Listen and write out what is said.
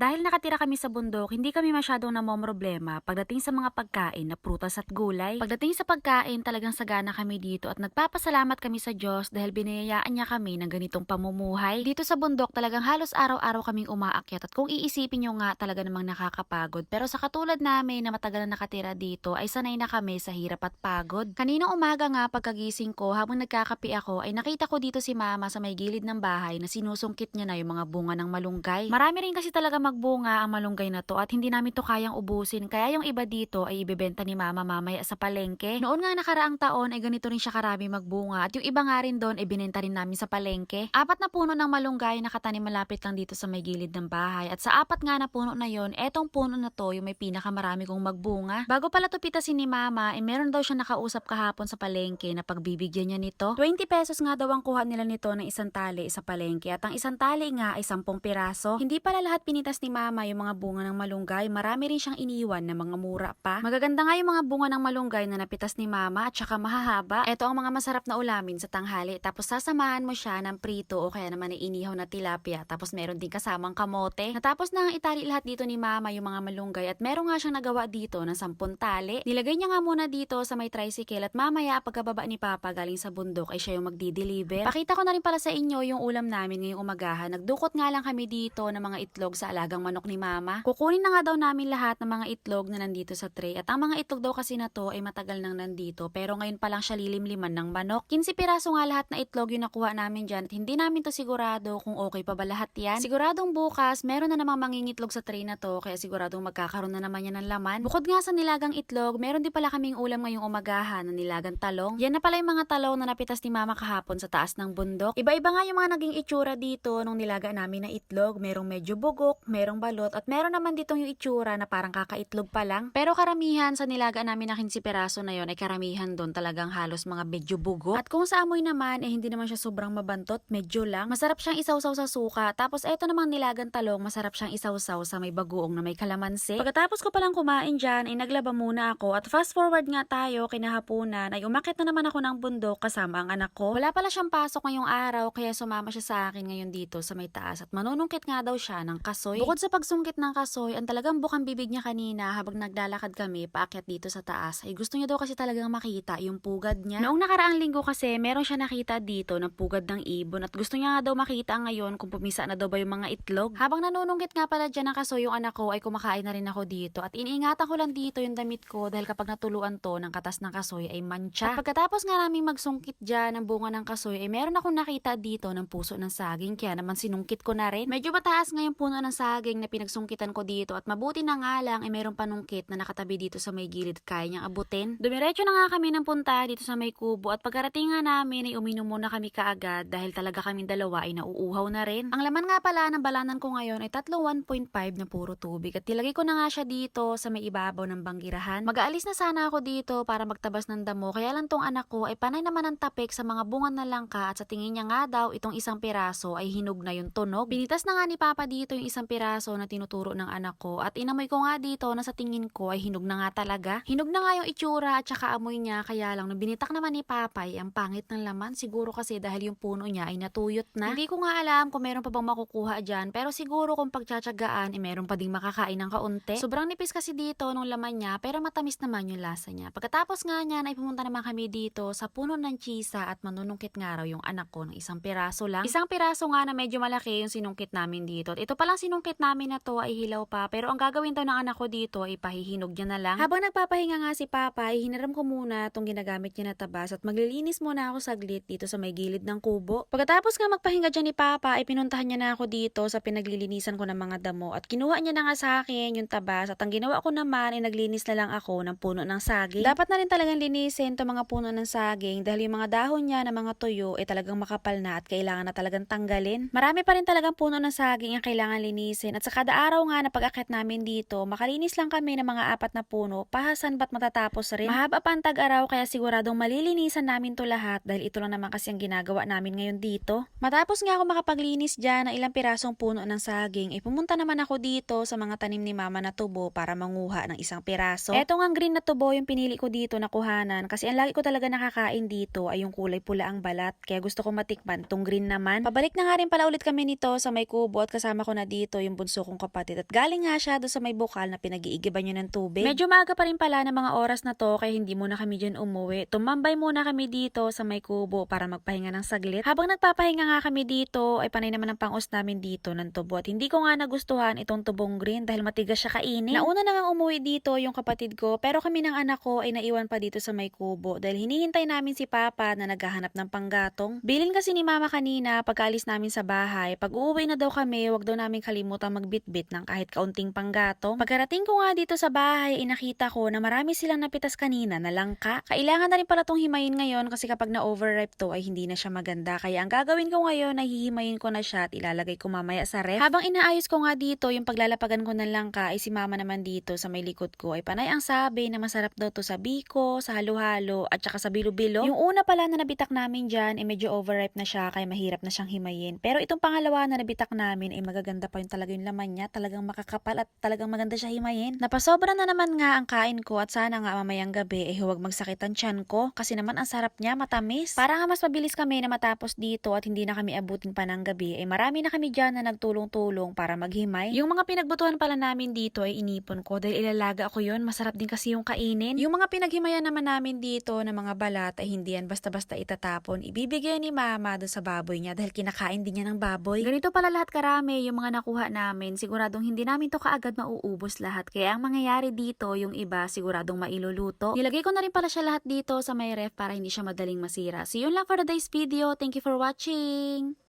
Dahil nakatira kami sa bundok, hindi kami masyadong namomroblema pagdating sa mga pagkain na prutas at gulay. Pagdating sa pagkain, talagang sagana kami dito at nagpapasalamat kami sa Diyos dahil binayaan niya kami ng ganitong pamumuhay. Dito sa bundok, talagang halos araw-araw kaming umaakyat at kung iisipin nyo nga talaga namang nakakapagod. Pero sa katulad namin na matagal na nakatira dito, ay sanay na kami sa hirap at pagod. Kaninang umaga nga pagkagising ko habang nagkakapi ako ay nakita ko dito si mama sa may gilid ng bahay na sinusungkit niya na yung mga bunga ng malunggay. Marami rin kasi talaga magbunga ang malunggay na to at hindi namin to kayang ubusin kaya yung iba dito ay ibebenta ni mama mamaya sa palengke. Noon nga nakaraang taon ay ganito rin siya karami magbunga at yung iba nga rin doon ay binenta rin namin sa palengke. Apat na puno ng malunggay nakatanim malapit lang dito sa may gilid ng bahay at sa apat nga na puno na yon, etong puno na to yung may pinakamarami kong magbunga. Bago pala to pitasin ni mama, eh meron daw siya nakausap kahapon sa palengke na pagbibigyan niya nito. 20 pesos nga daw ang kuha nila nito ng isang tali sa palengke at ang isang tali nga ay 10 piraso. Hindi pala lahat pinitas ni mama yung mga bunga ng malunggay, marami rin siyang iniwan na mga mura pa. Magaganda nga yung mga bunga ng malunggay na napitas ni mama at saka mahahaba. Ito ang mga masarap na ulamin sa tanghali tapos sasamahan mo siya ng prito o kaya naman inihaw na tilapia tapos meron din kasamang kamote. Natapos na ang itali lahat dito ni mama yung mga malunggay at meron nga siyang nagawa dito ng 10 tali. Nilagay niya nga muna dito sa may tricycle at mamaya pagkababa ni Papa galing sa bundok ay siya yung magdi-deliver. Pakita ko na rin pala sa inyo yung ulam namin ngayong umagahan. Nagdukot nga lang kami dito ng mga itlog sa alagang manok ni Mama. Kukunin na nga daw namin lahat ng mga itlog na nandito sa tray. At ang mga itlog daw kasi na to ay matagal nang nandito pero ngayon pa lang siya lilimliman ng manok. 15 piraso nga lahat na itlog yung nakuha namin dyan at hindi namin to sigurado kung okay pa ba lahat yan. Siguradong bukas meron na namang mangingitlog sa tray na to kaya siguradong magkakaroon na naman yan ng laman. Bukod nga sa nilagang itlog, meron din pala kaming ulam ngayong umagahan na nilagang talong. Yan na pala yung mga talong na napitas ni Mama kahapon sa taas ng bundok. Iba-iba nga yung mga naging itsura dito nung nilaga namin na itlog. Merong medyo bugok, merong balot, at meron naman ditong yung itsura na parang kakaitlog pa lang. Pero karamihan sa nilaga namin na 15 peraso na yon ay karamihan doon talagang halos mga medyo bugok. At kung sa amoy naman, eh hindi naman siya sobrang mabantot, medyo lang. Masarap siyang isawsaw sa suka. Tapos eto namang nilagang talong, masarap siyang isawsaw sa may bagoong na may kalamansi. Pagkatapos ko palang kumain dyan, ay naglaba muna ako. At fast forward nga tayo, kinahapunan, ay umakit na naman ako ng bundok kasama ang anak ko. Wala pala siyang pasok ngayong araw, kaya sumama siya sa akin ngayon dito sa may taas. At manunungkit nga daw siya ng kasoy. Bukod sa pagsungkit ng kasoy, ang talagang bukang bibig niya kanina habang naglalakad kami paakyat dito sa taas, ay gusto niya daw kasi talagang makita yung pugad niya. Noong nakaraang linggo kasi, meron siya nakita dito ng pugad ng ibon at gusto niya nga daw makita ngayon kung pumisa na daw ba yung mga itlog. Habang nanunungkit nga pala dyan ng kasoy yung anak ko, ay kumakain na rin ako dito at iniingatan ko lang dito yung damit ko dahil kapag natuluan to ng katas ng kasoy ay mancha. At pagkatapos nga naming magsungkit dyan ng bunga ng kasoy, ay meron akong nakita dito ng puso ng saging kaya naman sinungkit ko na rin. Medyo mataas nga yung puno ng saging na pinagsungkitan ko dito at mabuti na nga lang ay meron panungkit na nakatabi dito sa may gilid at kaya niyang abutin. Dumiretso na nga kami ng punta dito sa may kubo at pagkarating nga namin ay uminom muna kami kaagad dahil talaga kaming dalawa ay nauuhaw na rin. Ang laman nga pala ng balanan ko ngayon ay tatlo 1.5 na puro tubig at tilagay ko na nga siya dito sa may ibabaw ng banggirahan. Mag-aalis na sana ako dito para magtabas ng damo kaya lang tong anak ko ay panay naman ang tapik sa mga bunga na langka at sa tingin niya nga daw itong isang piraso ay hinog na yung tunog. Binitas na nga ni Papa dito yung isang piraso na tinuturo ng anak ko at inamoy ko nga dito na sa tingin ko ay hinog na nga talaga. Hinog na nga yung itsura at saka amoy niya kaya lang nung binitak naman ni Papa ay ang pangit ng laman siguro kasi dahil yung puno niya ay natuyot na. Hindi ko nga alam kung meron pa bang makukuha dyan pero siguro kung pagtsatsagaan ay meron pa ding makakain ng kaunti. Sobrang nipis kasi dito nung laman niya pero matamis naman yung lasa niya. Pagkatapos nga niya ay pumunta naman kami dito sa puno ng chisa at manunungkit nga raw yung anak ko ng isang piraso lang. Isang piraso nga na medyo malaki yung sinungkit namin dito. At ito palang sinungkit namin na to ay hilaw pa pero ang gagawin daw ng anak ko dito ay pahihinog niya na lang. Habang nagpapahinga nga si Papa ay hiniram ko muna tong ginagamit niya na tabas at maglilinis muna ako saglit dito sa may gilid ng kubo. Pagkatapos nga magpahinga dyan ni Papa ay pinuntahan niya na ako dito sa pinaglilinisan ko ng mga damo at kinuha niya na nga sa akin yung tabas at ang ginawa ko naman ay naglinis na lang ako ng puno ng saging. Dapat na rin talagang linisin to mga puno ng saging dahil yung mga dahon niya na mga tuyo ay talagang makapal na at kailangan na talagang tanggalin. Marami pa rin talagang puno ng saging ang kailangan linisin at sa kada araw nga na pag-akit namin dito, makalinis lang kami ng mga apat na puno, pahasan ba't matatapos rin. Mahaba pa ang tag-araw kaya siguradong malilinisan namin to lahat dahil ito lang naman kasi ang ginagawa namin ngayon dito. Matapos nga ako makapaglinis dyan ng ilang pirasong puno ng saging, ay pumunta naman ako dito sa mga tanim ni mama na tubo para manguha ng isang piraso. Eto nga green na tubo yung pinili ko dito na kuhanan kasi ang lagi ko talaga nakakain dito ay yung kulay pula ang balat kaya gusto ko matikman tong green naman. Pabalik na nga rin pala ulit kami nito sa may kubo at kasama ko na dito yung yung bunso kong kapatid at galing nga siya doon sa may bukal na pinag-iigiban niya ng tubig. Medyo maaga pa rin pala ng mga oras na to kaya hindi muna kami dyan umuwi. Tumambay muna kami dito sa may kubo para magpahinga ng saglit. Habang nagpapahinga nga kami dito ay panay naman ang pangos namin dito ng tubo at hindi ko nga nagustuhan itong tubong green dahil matigas siya kainin. Nauna na nga umuwi dito yung kapatid ko pero kami ng anak ko ay naiwan pa dito sa may kubo dahil hinihintay namin si Papa na naghahanap ng panggatong. Bilin kasi ni Mama kanina pagkaalis namin sa bahay, pag uuwi na daw kami, wag daw namin kalimutan magbitbit ng kahit kaunting panggatong. Pagkarating ko nga dito sa bahay, ay nakita ko na marami silang napitas kanina na langka. Kailangan na rin pala tong himayin ngayon kasi kapag na-overripe to ay hindi na siya maganda. Kaya ang gagawin ko ngayon ay hihimayin ko na siya at ilalagay ko mamaya sa ref. Habang inaayos ko nga dito yung paglalapagan ko ng langka ay si mama naman dito sa may likod ko ay panay ang sabi na masarap daw to sa biko, sa halo-halo at saka sa bilo-bilo. Yung una pala na nabitak namin dyan ay medyo overripe na siya kaya mahirap na siyang himayin. Pero itong pangalawa na nabitak namin ay magaganda pa yung talaga yung laman niya. Talagang makakapal at talagang maganda siya himayin. Napasobra na naman nga ang kain ko at sana nga mamayang gabi eh huwag magsakit ang tiyan ko kasi naman ang sarap niya matamis. Para nga mas mabilis kami na matapos dito at hindi na kami abutin pa ng gabi eh marami na kami dyan na nagtulong-tulong para maghimay. Yung mga pinagbutuhan pala namin dito ay inipon ko dahil ilalaga ako yun. Masarap din kasi yung kainin. Yung mga pinaghimayan naman namin dito na mga balat ay hindi yan basta-basta itatapon. Ibibigay ni mama doon sa baboy niya dahil kinakain din niya ng baboy. Ganito pala lahat karami yung mga nakuha namin. Siguradong hindi namin to kaagad mauubos lahat. Kaya ang mangyayari dito, yung iba siguradong mailuluto. Nilagay ko na rin pala siya lahat dito sa may ref para hindi siya madaling masira. So yun lang for today's video. Thank you for watching!